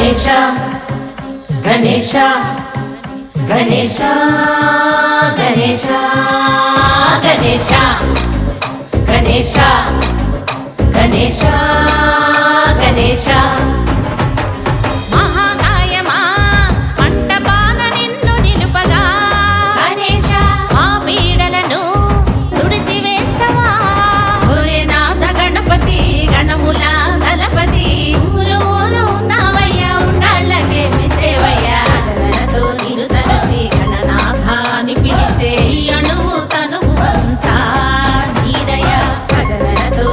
गणेश गणेश गणेश गणेश गणेश गणेशा गणेशा చేయి అణువు తనువు అంతా నీదయ ప్రజలతో